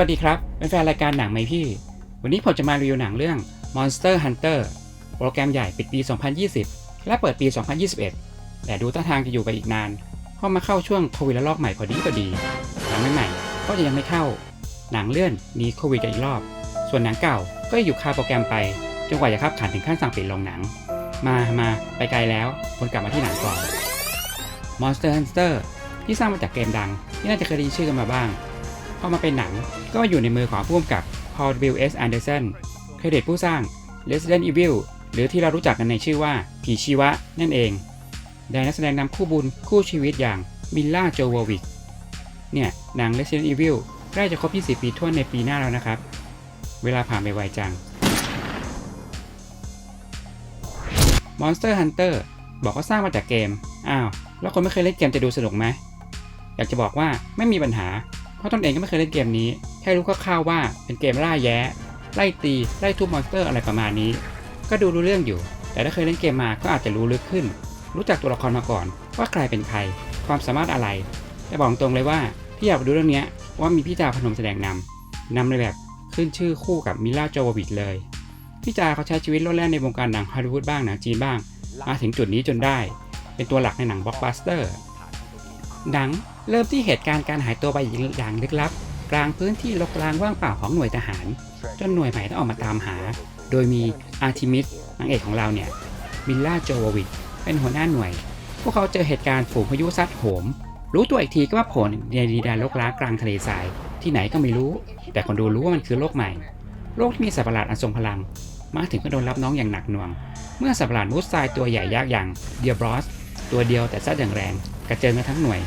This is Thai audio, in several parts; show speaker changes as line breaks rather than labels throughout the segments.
วัสดีครับเป็นแฟนรายการหนังไหมพี่ วันนี้ผมจะมารีวิวหนังเรื่อง Monster Hunter โปรแกรมใหญ่ปิดปี 2020 และเปิดปี 2021 แต่ดูท่าทางจะอยู่ไปอีกนาน เพราะมาเข้าช่วงโควิดระลอกใหม่พอดีพอดีหนังใหม่ๆก็จะยังไม่เข้า หนังเลื่อนมีโควิดกันอีกรอบ ส่วนหนังเก่าก็อยู่คาโปรแกรมไปจนกว่าจะคับขันถึงขั้นสั่งปิดโรงหนัง มามาไปไกลแล้วคนกลับมาที่หนังก่อน Monster Hunter ที่สร้างมาจากเกมดังที่น่าจะเคยได้ยินชื่อกันมาบ้าง พอมาเป็นหนังก็มาอยู่ในมือของผู้กำกับ Paul W.S. Anderson เครดิตผู้สร้าง Resident Evil หรือที่เรารู้จักกันในชื่อว่า ผีชีวะนั่นเอง ได้นักแสดงนำคู่บุญคู่ชีวิตอย่างมิลล่าโจโววิกเนี่ยหนัง Resident Evil ใกล้จะครบ 20 ปีท้วนในปีหน้าแล้วนะครับ เวลาผ่านไปไวจัง Monster Hunter บอกว่าสร้างมาจากเกม อ้าว แล้วคนไม่เคยเล่นเกมจะดูสนุกไหม อยากจะบอกว่าไม่มีปัญหา เพราะตนเองก็ไม่เคยเล่นเกมนี้ แค่รู้คร่าวๆว่าเป็นเกมล่าแย้ ไล่ตี ไล่ทุบมอนสเตอร์อะไรประมาณนี้ ก็ดูรู้เรื่องอยู่ แต่ถ้าเคยเล่นเกมมาก็อาจจะรู้ลึกขึ้น รู้จักตัวละครมาก่อน ว่าใครเป็นใคร ความสามารถอะไร แต่บอกตรงเลยว่าพี่อยากดูเรื่องนี้ว่ามีพี่จาพนมแสดงนำนำในแบบขึ้นชื่อคู่กับมิล่าโจววิดเลยพี่จาเขาใช้ชีวิตโลดแล่นในวงการหนังฮอลลีวูดบ้างหนังจีนบ้าง มาถึงจุดนี้จนได้ เป็นตัวหลักในหนังบล็อกบัสเตอร์ หนังเริ่มที่เหตุการณ์การหายตัวไปอย่างลึกลับ กลางพื้นที่รกร้างว่างเปล่าของหน่วยทหาร จนหน่วยใหม่ต้องออกมาตามหา โดยมีอาร์ทิมิสนางเอกของเราเนี่ยมิลล่าโจววิกเป็นหัวหน้าหน่วย พวกเขาเจอเหตุการณ์ฝูงพายุซัดโหม รู้ตัวอีกทีก็ว่าผลในดินแดนรกร้างกลางทะเลทราย ที่ไหนก็ไม่รู้ แต่คนดูรู้ว่ามันคือโลกใหม่ โลกที่มีสัตว์ประหลาดอันทรงพลัง มาถึงก็โดนรับน้องอย่างหนักหน่วง เมื่อสัตว์ประหลาดมุดทรายตัวใหญ่ยักษ์อย่างเดียบรอสตัวเดียวแต่ซัดอย่างแรง กระเจิงกันทั้งหน่วย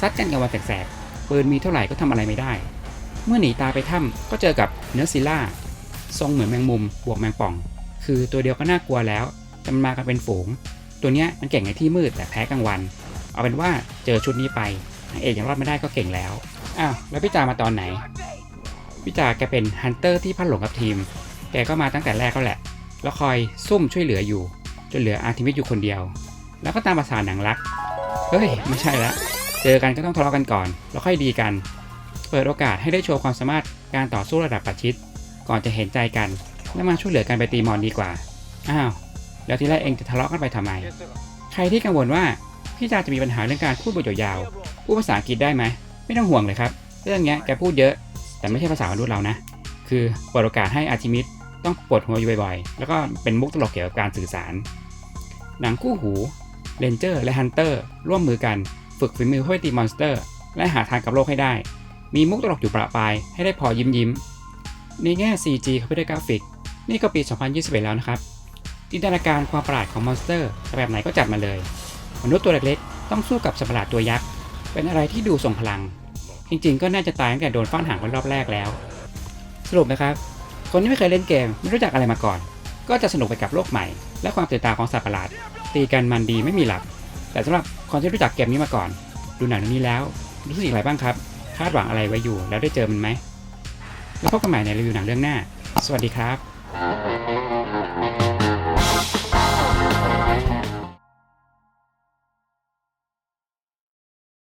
ซัดกันกับวันแสกๆปืนมีเท่าไหร่ก็ทำอะไรไม่ได้ เมื่อหนีตาไปถ้ำก็เจอกับเนื้อซิล่าทรงเหมือนแมงมุมบวกแมงป่อง คือตัวเดียวก็น่ากลัวแล้วแต่มันมากันเป็นฝูง ตัวเนี้ยมันเก่งในที่มืดแต่แพ้กลางวัน เอาเป็นว่าเจอชุดนี้ไปนางเอกยังรอดไม่ได้ก็เก่งแล้วอ้าวแล้วพี่จามาตอนไหนพี่จาแกเป็นฮันเตอร์ที่พัดหลงกับทีม แกก็มาตั้งแต่แรกก็แหละ แล้วคอยซุ่มช่วยเหลืออยู่จนเหลืออาร์ทิมิสอยู่คนเดียว แล้วก็ตามภาษาหนังรัก เฮ้ย ไม่ใช่ละ เจอกันก็ต้องทะเลาะกันก่อน แล้วค่อยดีกัน เปิดโอกาสให้ได้โชว์ความสามารถการต่อสู้ระดับประชิด ก่อนจะเห็นใจกัน แล้วมาช่วยเหลือกันไปตีมอนดีกว่า อ้าว แล้วที่แรกเองจะทะเลาะกันไปทำไม ใครที่กังวลว่าพี่จาจะมีปัญหาเรื่องการพูดบทยาวๆพูดภาษาอังกฤษได้ไหม ไม่ต้องห่วงเลยครับ เรื่องเนี้ยแกพูดเยอะ แต่ไม่ใช่ภาษามนุษย์เรานะ คือเปิดโอกาสให้อาร์ทิมิสต้องปวดหัวอยู่บ่อยๆ แล้วก็เป็นมุกตลกเกี่ยวกับการสื่อสาร หนังคู่หูเรนเจอร์ และฮันเตอร์ร่วมมือกัน ฝึกฝีมือเพื่อตีมอนสเตอร์ และหาทางกับโลกให้ได้ มีมุกตลกอยู่ประปราย ให้ได้พอยิ้มยิ้ม ในแง่ CG คอมพิวเตอร์กราฟิก นี่ก็ปี 2021 แล้วนะครับ จินตนาการความประหลาดของมอนสเตอร์แบบไหนก็จัดมาเลย มนุษย์ตัวเล็กๆ ต้องสู้กับสัตว์ประหลาดตัวยักษ์ เป็นอะไรที่ดูทรงพลัง จริงๆ ก็น่าจะตายตั้งแต่โดนฟ้านหางคนรอบแรกแล้ว สรุปนะครับ คนที่ไม่เคยเล่นเกมไม่รู้จักอะไรมาก่อน ก็จะสนุกไปกับโลกใหม่ และความตื่นตาของสัตว์ประหลาด ตีกันมันดีไม่มีหลับ แต่สำหรับคนที่รู้จักเกมนี้มาก่อน ดูหนังเรื่องนี้แล้ว รู้สึกอย่างไรบ้างครับ คาดหวังอะไรไว้อยู่ แล้วได้เจอมันไหมแล้วพบกันใหม่ในรีวิวหนังเรื่องหน้า สวัสดีครับ